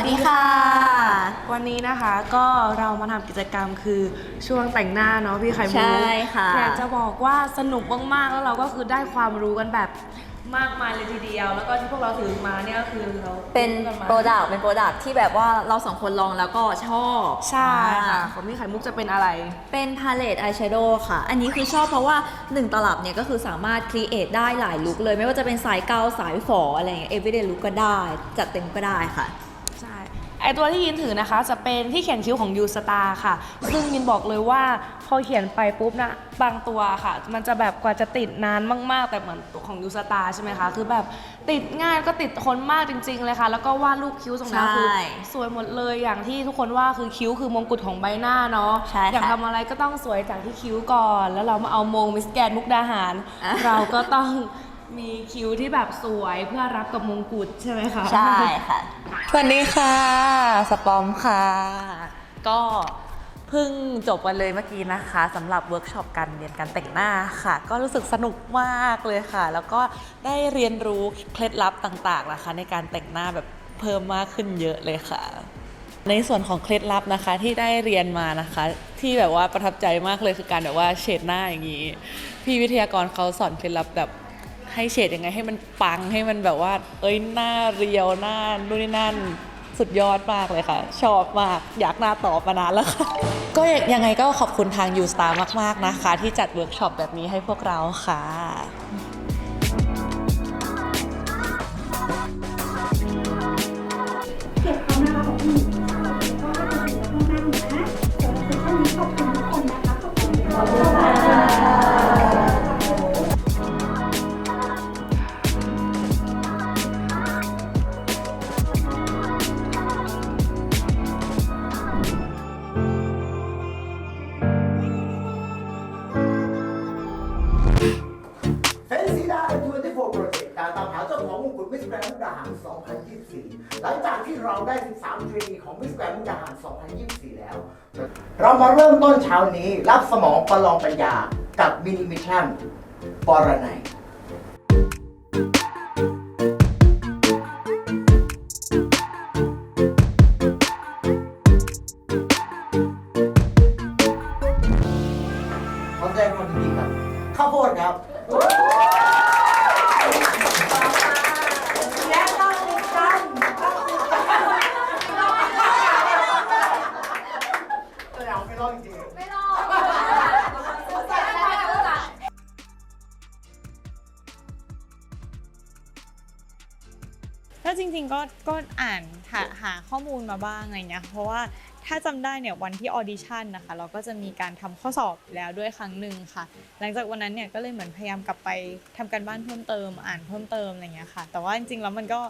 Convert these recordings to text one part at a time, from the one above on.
วัสดีค่ะ วันนี้นะคะก็เรามาทำกิจกรรมคือช่วงแต่งหน้าเนาะพี่ไข่มุกใช่ค่ะอยากจะบอกว่าสนุกมากๆแล้วเราก็คือได้ความรู้กันแบบมากมายเลยทีเดียว แล้วก็ที่พวกเราถือมาเนี่ยก็คือเราเป็นรู้กัมาโปรดักต์เป็นโปรดักต์ที่แบบว่าเราสองคนลองแล้วก็ชอบใช่ค่ะอ่าของพี่ไข่มุกจะเป็นอะไร เป็นพาเลตอายแชโดว์ค่ะ อันนี้คือชอบเพราะว่า 1 ตลับเนี่ยก็คือสามารถครีเอทได้หลายลุคเลย ไม่ว่าจะเป็นสายเกาสายฝออะไรอย่างเงี้ย everyday look ก็ได้ จัดเต็มก็ได้ค่ะใช่ ไอตัวที่ยินถือนะคะ จะเป็นที่เขียนคิ้วของยูสตาร์ค่ะ ซึ่งยินบอกเลยว่าพอเขียนไปปุ๊บนะบางตัวค่ะ มันจะแบบกว่าจะติดนานมาก ๆ แต่เหมือนตัวของยูสตาร์ใช่ไหมคะ คือแบบติดง่ายก็ติดทนมากจริง ๆ เลยค่ะ แล้วก็วาดรูปคิ้วตรงนั้นคือ ใช่สวยหมดเลยอย่างที่ทุกคนว่าคือคิ้วคือมงกุฎของใบหน้าเนาะใช่ค่ะ อยากทำอะไรก็ต้องสวยจากที่คิ้วก่อน แล้วเรามาเอามงมิสแกนมุกดาหารอะเราก็ต้อง มีคิ้วที่แบบสวยเพื่อรับกับมงกุฎใช่ไหมคะใช่ค่ะ สวัสดีค่ะ สปอมค่ะ ก็เพิ่งจบกันเลยเมื่อกี้นะคะสำหรับเวิร์กช็อปการเรียนการแต่งหน้าค่ะ ก็รู้สึกสนุกมากเลยค่ะ แล้วก็ได้เรียนรู้เคล็ดลับต่างๆนะคะ ในการแต่งหน้าแบบเพิ่มมากขึ้นเยอะเลยค่ะ ในส่วนของเคล็ดลับนะคะที่ได้เรียนมานะคะ ที่แบบว่าประทับใจมากเลยคือการแบบว่าเฉดหน้าอย่างนี้ พี่วิทยากรเขาสอนเคล็ดลับแบบ ให้เฉดยังไงให้มันปังให้มันแบบว่า เอ้ยหน้าเรียวหน้านู่นนี่นั่นสุดยอดมากเลยค่ะ ชอบมาก อยากหน้าต่อมานานแล้วค่ะ ก็ยังไงก็ขอบคุณทางยูสตาร์มาก ๆ นะคะ ที่จัดเวิร์กช็อปแบบนี้ให้พวกเราค่ะ ของมงกุฎมิสแกรนด์มุกดาหาร 2024 หลังจากที่เราได้ 13เทรนีของมิสแกรนด์มุกดาหาร 2024 แล้ว เรามาเริ่มต้นเช้านี้รับสมองประลองปัญญากับมินิมิชชั่นปรนัย แล้วจริงๆก็ก็อ่านหาหาข้อมูลมาบ้างอะไรเงี้ยเพราะว่าถ้าจำได้เนี่ยวันที่ออดิชั่นนะคะเราก็จะมีการทำข้อสอบแล้วด้วยครั้งหนึ่งค่ะ หลังจากวันนั้นเนี่ยก็เลยเหมือนพยายามกลับไปทำการบ้านเพิ่มเติม อ่านเพิ่มเติมอะไรเงี้ยค่ะ แต่ว่าจริงๆแล้วมันก็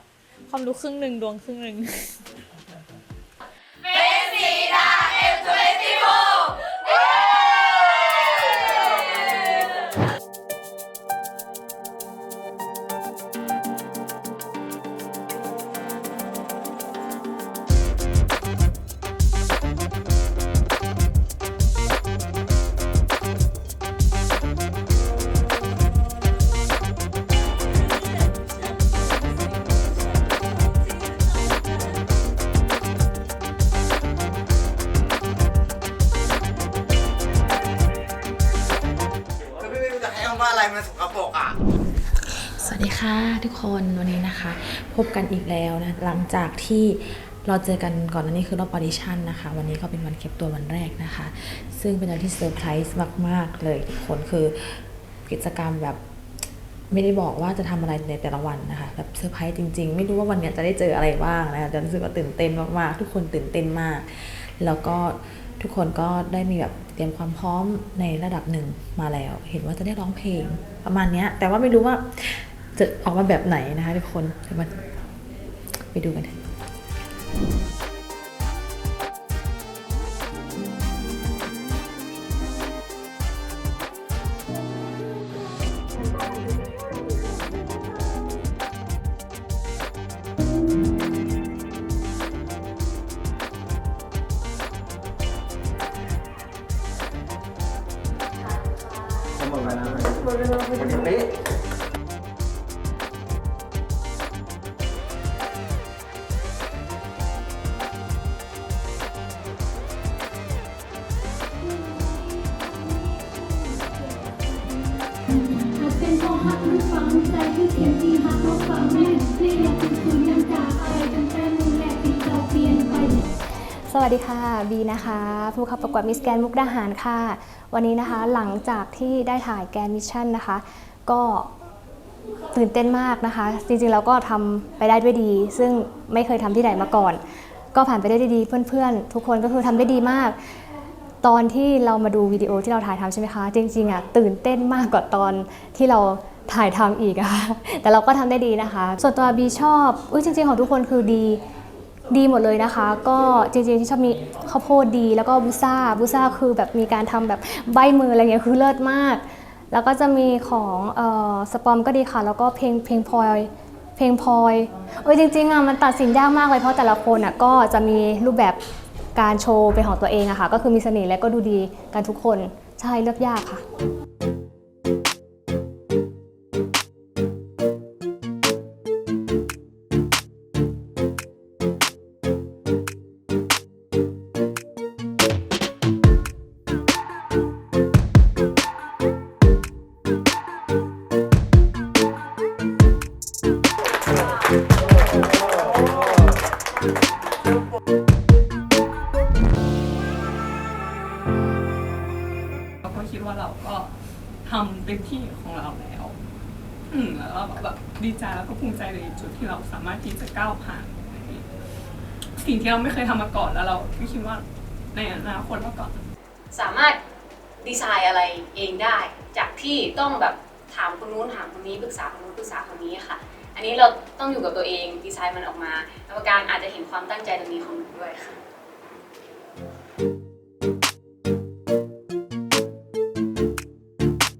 ความรู้ครึ่งหนึ่งดวงครึ่งหนึ่ง ว่าอะไรมันสกปรกอะ สวัสดีค่ะทุกคนวันนี้นะคะ พบกันอีกแล้วนะ หลังจากที่เราเจอกันก่อนหน้านี้คือรอบออดิชั่นนะคะ วันนี้ก็เป็นวันเก็บตัววันแรกนะคะ ซึ่งเป็นวันที่เซอร์ไพรส์มาก ๆ เลยทุกคนคือกิจกรรมแบบไม่ได้บอกว่าจะทำอะไรในแต่ละวันนะคะแบบเซอร์ไพรส์จริง ๆ ไม่รู้ว่าวันนี้จะได้เจออะไรบ้างนะคะจะรู้สึกว่าตื่นเต้นมากๆทุกคนตื่นเต้นมาก แล้วก็ ทุกคนก็ได้มีแบบเตรียมความพร้อมในระดับหนึ่งมาแล้ว เห็นว่าจะได้ร้องเพลงประมาณนี้แต่ว่าไม่รู้ว่าจะออกมาแบบไหนนะคะทุกคนเดี๋ยวมาไปดูกัน มันเป๊ะอาจเป็ราะฮักหรืงใจคือเสียงดีฮักเพาะฝังแม่ไม่อยาก สวัสดีค่ะบีนะคะผู้เข้าประกวดมิสแกนมุกดาหารค่ะ วันนี้นะคะหลังจากที่ได้ถ่ายแกนมิชชั่นนะคะ ก็ตื่นเต้นมากนะคะ จริงๆแล้วก็ทำไปได้ด้วยดี ซึ่งไม่เคยทำที่ไหนมาก่อน ก็ผ่านไปได้ดีเพื่อนๆ ทุกคนก็คือทำได้ดีมาก ตอนที่เรามาดูวิดีโอที่เราถ่ายทำใช่ไหมคะ จริงๆอะตื่นเต้นมากกว่าตอนที่เราถ่ายทำอีกอะค่ะแต่เราก็ทำได้ดีนะคะ ส่วนตัวบีชอบอุ้ยจริง ๆ ของทุกคนคือดี ดีหมดเลยนะคะ ก็จริงๆที่ชอบมีข้าวโพดดี แล้วก็บูซ่าบูซ่าคือแบบมีการทำแบบใบมืออะไรเงี้ยคือเลิศมาก แล้วก็จะมีของออสปอมก็ดีค่ะ แล้วก็เพลงเพลงพลอยเพลงพลอยเออจริงๆอะมันตัดสินยากมากเลยเพราะแต่ละคนอะก็จะมีรูปแบบการโชว์เป็นของตัวเองอะค่ะก็คือมีเสน่ห์และก็ดูดีกันทุกคนใช่เลือกยากค่ะ อืมแล้วก็แบบดีใจแล้วก็ภูมิใจในจุดที่เราสามารถที่จะก้าวผ่าน สิ่งที่เราไม่เคยทำมาก่อนแล้วเราก็คิดว่าในอนาคตเราก็สามารถดีไซน์อะไรเองได้ จากที่ต้องแบบถามคนนู้นถามคนนี้ปรึกษาคนนู้นปรึกษาคนนี้ค่ะ อันนี้เราต้องอยู่กับตัวเองดีไซน์มันออกมากรรมการอาจจะเห็นความตั้งใจตรงนี้ของหนูด้วยค่ะ